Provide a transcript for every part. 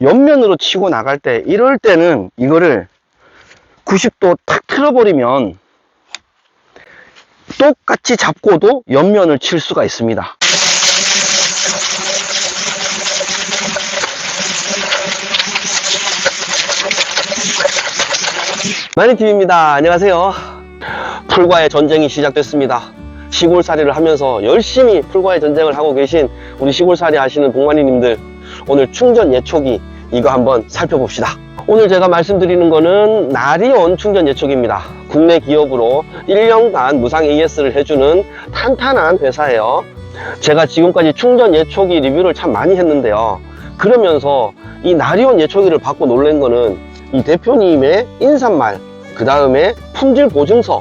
옆면으로 치고 나갈 때 이럴 때는 이거를 90도 탁 틀어버리면 똑같이 잡고도 옆면을 칠 수가 있습니다. 마니팀입니다. 안녕하세요. 풀과의 전쟁이 시작됐습니다. 시골살이를 하면서 열심히 풀과의 전쟁을 하고 계신 우리 시골살이 하시는 동만이님들 오늘 충전 예초기 이거 한번 살펴봅시다. 오늘 제가 말씀드리는 거는 나리온 충전 예초기입니다. 국내 기업으로 1년간 무상 AS를 해주는 탄탄한 회사예요. 제가 지금까지 충전 예초기 리뷰를 참 많이 했는데요. 그러면서 이 나리온 예초기를 받고 놀란 거는 이 대표님의 인사말, 그 다음에 품질 보증서.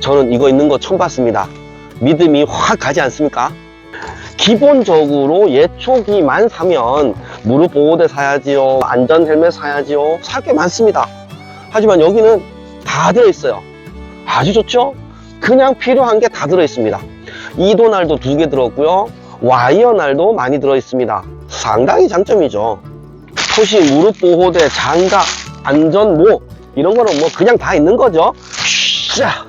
저는 이거 있는 거 처음 봤습니다. 믿음이 확 가지 않습니까? 기본적으로 예초기만 사면 무릎 보호대 사야지요, 안전 헬멧 사야지요, 살 게 많습니다. 하지만 여기는 다 들어있어요. 아주 좋죠? 그냥 필요한 게 다 들어있습니다. 이도날도 두 개 들었고요. 와이어날도 많이 들어있습니다. 상당히 장점이죠. 토시 무릎 보호대, 장갑, 안전모 이런 거는 뭐 그냥 다 있는 거죠. 자,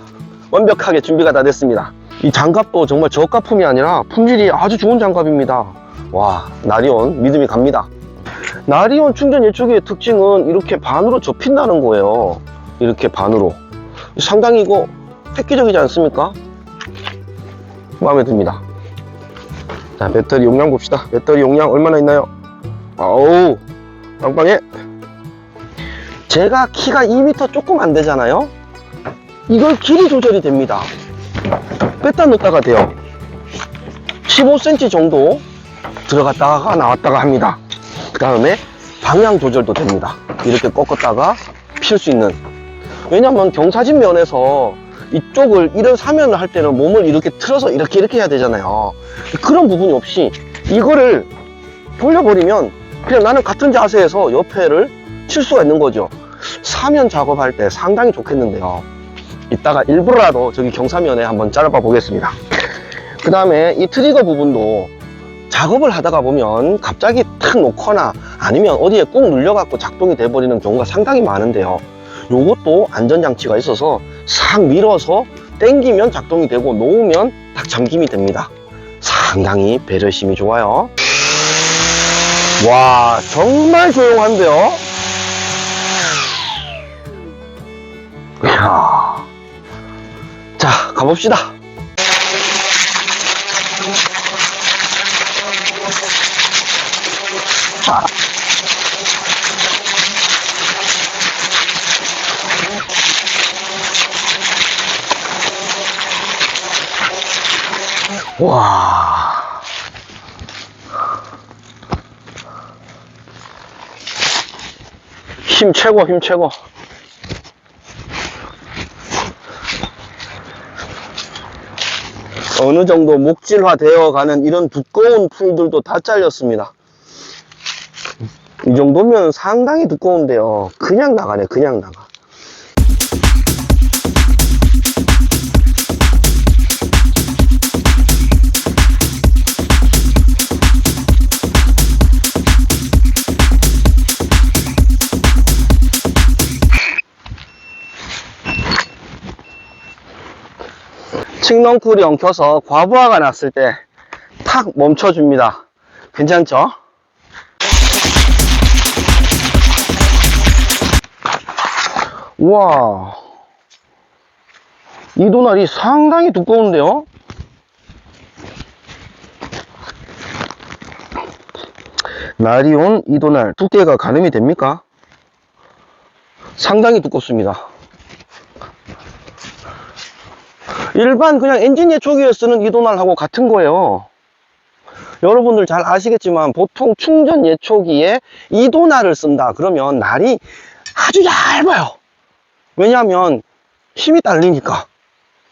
완벽하게 준비가 다 됐습니다. 이 장갑도 정말 저가 품이 아니라 품질이 아주 좋은 장갑입니다. 와, 나리온 믿음이 갑니다. 나리온 충전 예초기의 특징은 이렇게 반으로 접힌다는 거예요. 이렇게 반으로. 상당히 이거 획기적이지 않습니까? 마음에 듭니다. 자, 배터리 용량 봅시다. 배터리 용량 얼마나 있나요? 아우, 빵빵해. 제가 키가 2m 조금 안 되잖아요? 이걸 길이 조절이 됩니다. 뺐다 놓다가 돼요. 15cm 정도 들어갔다가 나왔다가 합니다. 그 다음에 방향 조절도 됩니다. 이렇게 꺾었다가 필 수 있는. 왜냐면 경사진 면에서 이쪽을 이런 사면을 할 때는 몸을 이렇게 틀어서 이렇게 이렇게 해야 되잖아요. 그런 부분이 없이 이거를 돌려버리면 그냥 나는 같은 자세에서 옆에를 칠 수가 있는 거죠. 사면 작업할 때 상당히 좋겠는데요. 이따가 일부러라도 저기 경사면에 한번 짧아 보겠습니다. 그 다음에 이 트리거 부분도 작업을 하다가 보면 갑자기 탁 놓거나 아니면 어디에 꾹 눌려갖고 작동이 돼버리는 경우가 상당히 많은데요. 요것도 안전장치가 있어서 싹 밀어서 당기면 작동이 되고 놓으면 딱 잠김이 됩니다. 상당히 배려심이 좋아요. 와, 정말 조용한데요? 이야. 자, 가봅시다. 자. 와. 힘 최고, 힘 최고. 어느 정도 목질화 되어 가는 이런 두꺼운 풀들도 다 잘렸습니다. 이 정도면 상당히 두꺼운데요. 그냥 나가네, 그냥 나가. 칡넝쿨이 엉켜서 과부하가 났을 때 탁 멈춰줍니다. 괜찮죠? 우와. 이 도날이 상당히 두꺼운데요? 날이 온 이 도날 두께가 가늠이 됩니까? 상당히 두껍습니다. 일반 그냥 엔진 예초기에 쓰는 이도날하고 같은 거예요. 여러분들 잘 아시겠지만 보통 충전 예초기에 이도날을 쓴다 그러면 날이 아주 얇아요. 왜냐하면 힘이 딸리니까.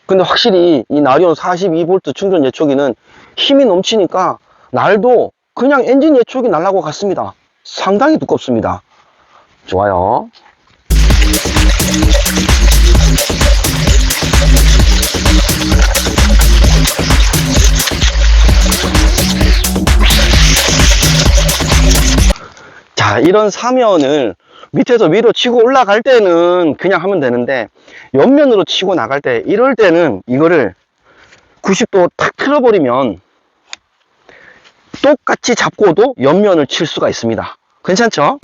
근데 확실히 이 나리온 42V 충전 예초기는 힘이 넘치니까 날도 그냥 엔진 예초기 날하고 같습니다. 상당히 두껍습니다. 좋아요. 이런 사면을 밑에서 위로 치고 올라갈 때는 그냥 하면 되는데 옆면으로 치고 나갈 때 이럴 때는 이거를 90도 탁 틀어버리면 똑같이 잡고도 옆면을 칠 수가 있습니다. 괜찮죠?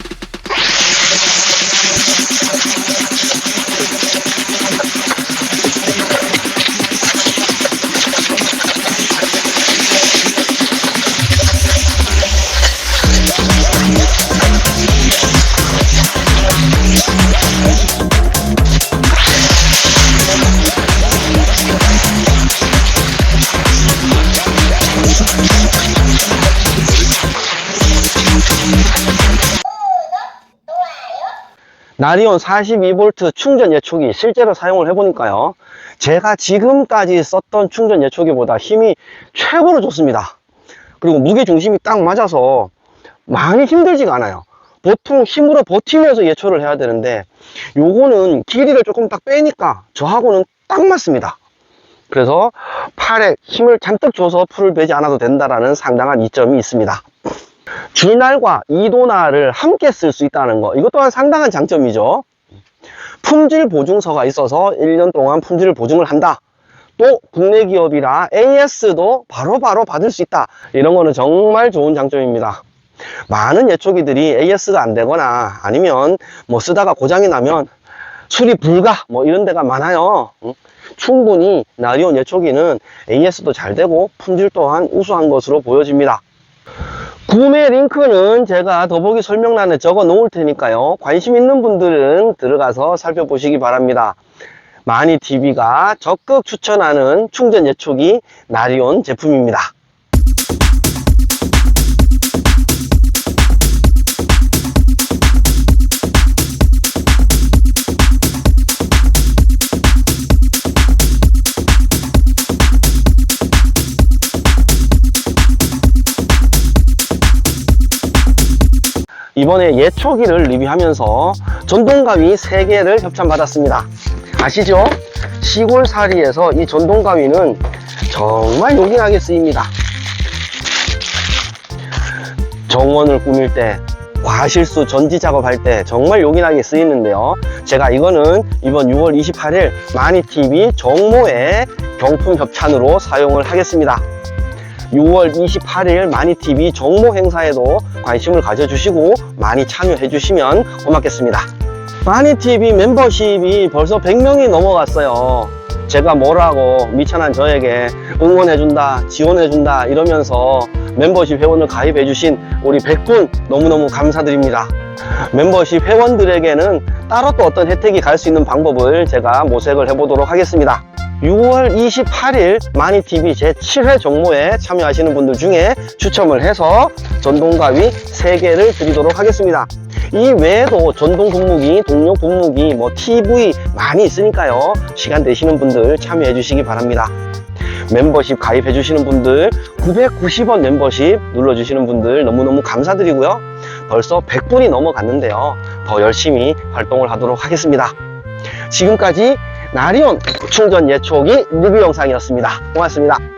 나리온 42V 충전 예초기 실제로 사용을 해보니까요. 제가 지금까지 썼던 충전 예초기보다 힘이 최고로 좋습니다. 그리고 무게 중심이 딱 맞아서 많이 힘들지가 않아요. 보통 힘으로 버티면서 예초를 해야 되는데 요거는 길이를 조금 딱 빼니까 저하고는 딱 맞습니다. 그래서 팔에 힘을 잔뜩 줘서 풀을 베지 않아도 된다라는 상당한 이점이 있습니다. 줄날과 이도날을 함께 쓸 수 있다는 거. 이것 또한 상당한 장점이죠. 품질 보증서가 있어서 1년 동안 품질 보증을 한다. 또 국내 기업이라 AS도 바로 바로 받을 수 있다. 이런 거는 정말 좋은 장점입니다. 많은 예초기들이 AS가 안 되거나 아니면 뭐 쓰다가 고장이 나면 수리 불가 뭐 이런 데가 많아요. 응? 충분히 나리온 예초기는 AS도 잘 되고 품질 또한 우수한 것으로 보여집니다 구매 링크는 제가 더보기 설명란에 적어 놓을 테니까요. 관심 있는 분들은 들어가서 살펴보시기 바랍니다. 마니TV가 적극 추천하는 충전 예초기 나리온 제품입니다. 이번에 예초기를 리뷰하면서 전동가위 3개를 협찬받았습니다. 아시죠? 시골살이에서 이 전동가위는 정말 요긴하게 쓰입니다. 정원을 꾸밀 때, 과실수 전지 작업할 때 정말 요긴하게 쓰이는데요. 제가 이거는 이번 6월 28일 마니TV 정모의 경품 협찬으로 사용을 하겠습니다. 6월 28일 마니TV 정모 행사에도 관심을 가져주시고 많이 참여해 주시면 고맙겠습니다. 마니TV 멤버십이 벌써 100명이 넘어갔어요. 제가 뭐라고 미천한 저에게 응원해준다, 지원해준다 이러면서 멤버십 회원을 가입해주신 우리 100분 너무너무 감사드립니다. 멤버십 회원들에게는 따로 또 어떤 혜택이 갈 수 있는 방법을 제가 모색을 해보도록 하겠습니다. 6월 28일 마니TV 제7회 정모에 참여하시는 분들 중에 추첨을 해서 전동가위 3개를 드리도록 하겠습니다. 이 외에도 전동 분무기, 동력 분무기, 뭐 TV 많이 있으니까요. 시간 되시는 분들 참여해 주시기 바랍니다. 멤버십 가입해 주시는 분들 990원 멤버십 눌러 주시는 분들 너무너무 감사드리고요. 벌써 100분이 넘어갔는데요. 더 열심히 활동을 하도록 하겠습니다. 지금까지 나리온 충전 예초기 리뷰 영상이었습니다. 고맙습니다.